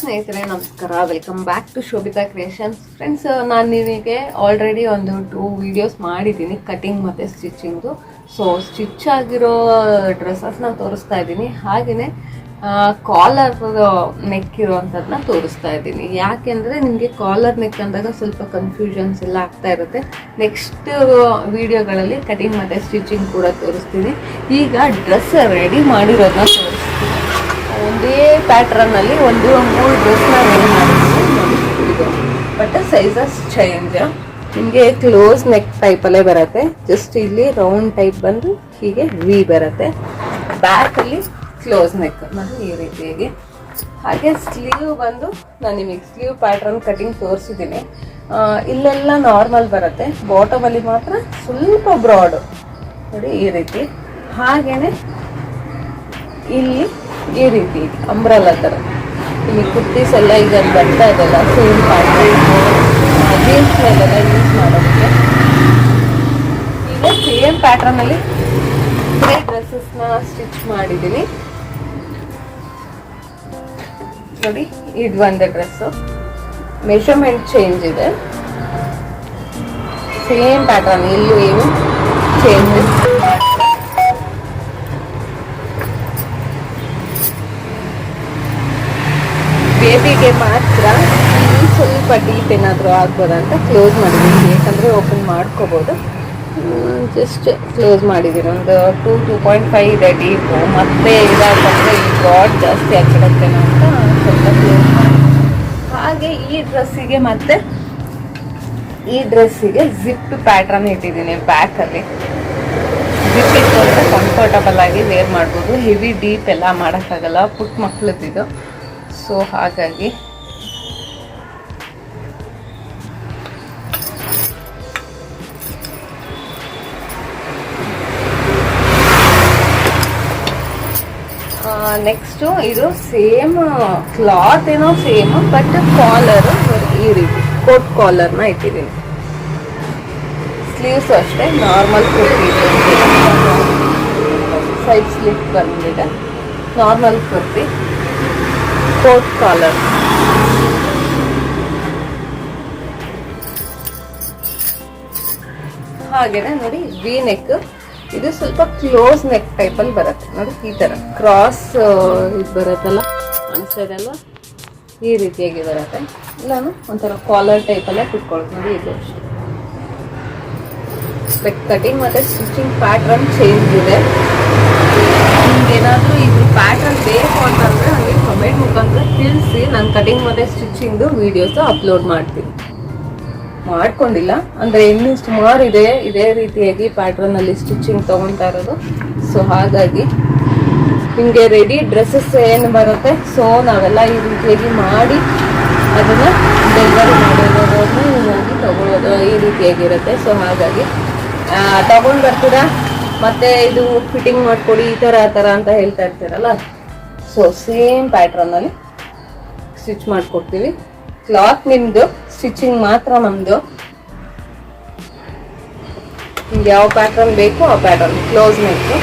ಸ್ನೇಹಿತರೆ, ನಮಸ್ಕಾರ. Welcome back to Shobhita creations friends ನಾನು ನಿಮಗೆ ಆಲ್ರೆಡಿ ಒಂದು ಟೂ ವಿಡಿಯೋಸ್ ಮಾಡಿದ್ದೀನಿ ಕಟಿಂಗ್ ಮತ್ತು ಸ್ಟಿಚಿಂಗ್ದು ಸೊ ಸ್ಟಿಚ್ ಆಗಿರೋ ಡ್ರೆಸ್ಸಸ್ನ ತೋರಿಸ್ತಾ ಇದ್ದೀನಿ. ಹಾಗೆಯೇ ಕಾಲರ್ ನೆಕ್ ಇರೋವಂಥದ್ದನ್ನ ತೋರಿಸ್ತಾ ಇದ್ದೀನಿ. ಯಾಕೆಂದರೆ ನಿಮಗೆ ಕಾಲರ್ ನೆಕ್ ಅಂದಾಗ ಸ್ವಲ್ಪ ಕನ್ಫ್ಯೂಷನ್ಸ್ ಎಲ್ಲ ಆಗ್ತಾ ಇರುತ್ತೆ. ನೆಕ್ಸ್ಟ್ ವಿಡಿಯೋಗಳಲ್ಲಿ ಕಟಿಂಗ್ ಮತ್ತು ಸ್ಟಿಚಿಂಗ್ ಕೂಡ ತೋರಿಸ್ತೀನಿ. ಈಗ ಡ್ರೆಸ್ ರೆಡಿ ಮಾಡಿರೋದನ್ನ ತೋರಿಸ್ತೀನಿ. ಒಂದೇ ಪ್ಯಾಟ್ರನ್ ಅಲ್ಲಿ ಒಂದು ಮೂರು ಮಾಡಿದ್ದೀನಿ ಬಟ್ ಸೈಜಸ್ ಚೇಂಜ್ ನಿಮಗೆ ಕ್ಲೋಸ್ ನೆಕ್ ಟೈಪಲ್ಲೇ ಬರುತ್ತೆ. ಜಸ್ಟ್ ಇಲ್ಲಿ ರೌಂಡ್ ಟೈಪ್ ಬಂದು ಹೀಗೆ ವಿ ಬರುತ್ತೆ. ಬ್ಯಾಕಲ್ಲಿ ಕ್ಲೋಸ್ ನೆಕ್ ಮತ್ತು ಈ ರೀತಿಯಾಗಿ. ಹಾಗೆ ಸ್ಲೀವ್ ಬಂದು ನಾನು ನಿಮಗೆ ಸ್ಲೀವ್ ಪ್ಯಾಟ್ರನ್ ಕಟಿಂಗ್ ತೋರಿಸಿದ್ದೀನಿ. ಇಲ್ಲೆಲ್ಲ ನಾರ್ಮಲ್ ಬರುತ್ತೆ. ಬಾಟಮಲ್ಲಿ ಮಾತ್ರ ಸ್ವಲ್ಪ ಬ್ರಾಡು ನೋಡಿ ಈ ರೀತಿ. ಹಾಗೇನೆ ಇಲ್ಲಿ ಈ ರೀತಿ ಅಂಬ್ರಲ್ಲ ಥರ ಇಲ್ಲಿ ಕುರ್ತೀಸ್ ಎಲ್ಲ ಈಗ ಬರ್ತಾ ಇದೆಲ್ಲ ಸೇಮ್ ಪ್ಯಾಟರ್ನ್ ಜೀನ್ಸ್ ಮೇಲೆಲ್ಲ ಯೂಸ್ ಮಾಡೋದಕ್ಕೆ. ಈಗ ಸೇಮ್ ಪ್ಯಾಟ್ರನಲ್ಲಿ ತ್ರೀ ಡ್ರೆಸ್ಸಸ್ನ ಸ್ಟಿಚ್ ಮಾಡಿದ್ದೀನಿ. ನೋಡಿ, ಇದು ಒಂದೇ ಡ್ರೆಸ್ಸು ಮೆಷರ್ಮೆಂಟ್ ಚೇಂಜ್ ಇದೆ. ಸೇಮ್ ಪ್ಯಾಟ್ರನ್ ಇಲ್ಲೂ ಏನು ಚೇಂಜ್ ಬೇಬಿಗೆ ಮಾತ್ರ ಸ್ವಲ್ಪ ಡೀಪ್ ಏನಾದರೂ ಆಗ್ಬೋದಂತ ಕ್ಲೋಸ್ ಮಾಡಿದ್ದೀನಿ. ಯಾಕಂದರೆ ಓಪನ್ ಮಾಡ್ಕೋಬೋದು. ಜಸ್ಟ್ ಕ್ಲೋಸ್ ಮಾಡಿದ್ದೀನಿ. ಒಂದು ಟೂ ಟೂ ಪಾಯಿಂಟ್ ಫೈವ್ ಇದೆ ಡೀಪು ಮತ್ತೆ ಇದಾಗಂದರೆ ಈ ಬ್ರಾಡ್ ಜಾಸ್ತಿ ಆಗ್ಬಿಡುತ್ತೇನೋ ಅಂತ ಸ್ವಲ್ಪ ಕ್ಲೋಸ್ ಮಾಡಿ ಹಾಗೆ ಈ ಡ್ರೆಸ್ಸಿಗೆ ಮತ್ತೆ ಈ ಡ್ರೆಸ್ಸಿಗೆ ಜಿಪ್ ಪ್ಯಾಟ್ರನ್ ಇಟ್ಟಿದ್ದೀನಿ ಬ್ಯಾಕಲ್ಲಿ ಜಿಪ್ ಇತ್ತು ಅಂದರೆ ಕಂಫರ್ಟಬಲ್ ಆಗಿ ವೇರ್ ಮಾಡ್ಬೋದು. ಹೆವಿ ಡೀಪ್ ಎಲ್ಲ ಮಾಡೋಕ್ಕಾಗಲ್ಲ. ಪುಟ್ಟ ಮಕ್ಳದ್ದಿದು ಸೊ ಹಾಗಾಗಿ ನೆಕ್ಸ್ಟು ಇದು ಸೇಮ್ ಕ್ಲಾತ್ ಏನೋ ಸೇಮ್ ಬಟ್ ಕಾಲರ್ ಈ ರೀತಿ ಕೋಟ್ ಕಾಲರ್ನ ಇಟ್ಟಿದ್ದೀನಿ. ಸ್ಲೀವ್ಸ್ ಅಷ್ಟೇ ನಾರ್ಮಲ್ ಕುರ್ತಿ ಸೈಡ್ ಸ್ಲೀವ್ ಬಂದಿದೆ. ನಾರ್ಮಲ್ ಕುರ್ತಿ ಕೋಟ್ ಕಾಲರ್ ಹಾಗೇನೆ ನೋಡಿ ವಿ ನೆಕ್ ಇದು ಸ್ವಲ್ಪ ಕ್ಲೋಸ್ ನೆಕ್ ಟೈಪಲ್ಲಿ ಬರುತ್ತೆ. ನೋಡಿ ಈ ತರ. ಕ್ರಾಸ್ ಇದು ಬರುತ್ತಲ್ಲ? ಅನ್ಸೈಡಲ್ಲ ಈ ರೀತಿಯಾಗಿ ಬರುತ್ತೆ. ಇಲ್ಲಾನು ಒಂಥರ ಕಾಲರ್ ಟೈಪಲ್ಲೇ ಕುತ್ಕೊಳ್ಳೋದು ನೋಡಿ ಇದು ಸ್ಪೆಕ್ ಕಟಿಂಗ್ ಮತ್ತು ಸ್ಟಿಚಿಂಗ್ ಪ್ಯಾಟ್ರನ್ ಚೇಂಜ್ ಇದೆ. ಏನಾದರೂ ಇದು ಪ್ಯಾಟ್ರನ್ ಬೇಕು ಅಂತಂದ್ರೆ ಕಮೆಂಟ್ ಮುಖಾಂತರ ತಿಳಿಸಿ, ನಾನು ಕಟಿಂಗ್ ಮತ್ತೆ ಸ್ಟಿಚಿಂಗ್ದು ವೀಡಿಯೋಸ್ ಅಪ್ಲೋಡ್ ಮಾಡ್ತೀನಿ. ಮಾಡ್ಕೊಂಡಿಲ್ಲ, ಅಂದರೆ ಇನ್ನೂ ಸುಮಾರು ಇದೆ, ಇದೇ ರೀತಿಯಾಗಿ ಪ್ಯಾಟ್ರನಲ್ಲಿ ಸ್ಟಿಚಿಂಗ್ ತೊಗೊತಾ ಇರೋದು. ಸೊ ಹಾಗಾಗಿ ನಿಮಗೆ ರೆಡಿ ಡ್ರೆಸ್ಸಸ್ ಏನು ಬರುತ್ತೆ ಸೊ ನಾವೆಲ್ಲ ಈ ರೀತಿಯಾಗಿ ಮಾಡಿ ಅದನ್ನು ಡೆಲಿವರಿ ಮಾಡಿರೋದನ್ನ ಹೋಗಿ ತಗೊಳ್ಳೋದು, ಈ ರೀತಿಯಾಗಿರುತ್ತೆ ಸೊ ಹಾಗಾಗಿ ತಗೊಂಡು ಬರ್ತೀರಾ? ಮತ್ತೆ ಇದು ಫಿಟ್ಟಿಂಗ್ ಮಾಡ್ಕೊಡಿ, ಈ ಥರ ಆ ಥರ ಅಂತ ಹೇಳ್ತಾ ಇರ್ತೀರಲ್ಲ? ಸೊ ಸೇಮ್ ಪ್ಯಾಟ್ರನಲ್ಲಿ ಸ್ಟಿಚ್ ಮಾಡಿಕೊಡ್ತೀವಿ ಕ್ಲಾತ್ ನಿಮ್ಮದು ಸ್ಟಿಚಿಂಗ್ ಮಾತ್ರ ನಮ್ಮದು ನಿಮ್ಗೆ ಯಾವ ಪ್ಯಾಟ್ರನ್ ಬೇಕು ಆ ಪ್ಯಾಟ್ರನ್ ಕ್ಲೋಸ್ ನೆಕ್ಕು